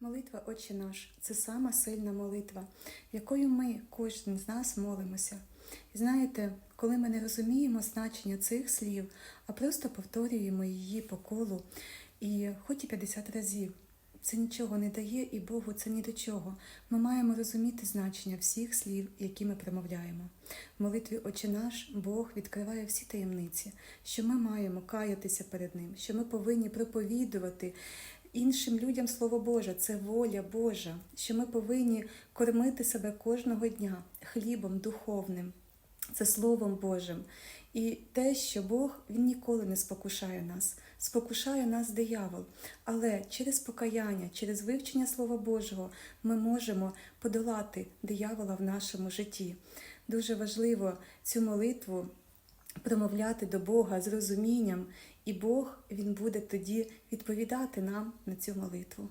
Молитва Отче наш це сама сильна молитва, якою ми, кожен з нас, молимося. І знаєте, коли ми не розуміємо значення цих слів, а просто повторюємо її по колу, і хоч і 50 разів, це нічого не дає, і Богу це ні до чого. Ми маємо розуміти значення всіх слів, які ми промовляємо. В молитві Отче наш Бог відкриває всі таємниці, що ми маємо каятися перед Ним, що ми повинні проповідувати іншим людям Слово Боже, це воля Божа, що ми повинні кормити себе кожного дня хлібом духовним, це Словом Божим. І те, що Бог Він ніколи не спокушає нас, спокушає нас диявол. Але через покаяння, через вивчення Слова Божого ми можемо подолати диявола в нашому житті. Дуже важливо цю молитву промовляти до Бога з розумінням, і Бог Він буде тоді відповідати нам на цю молитву.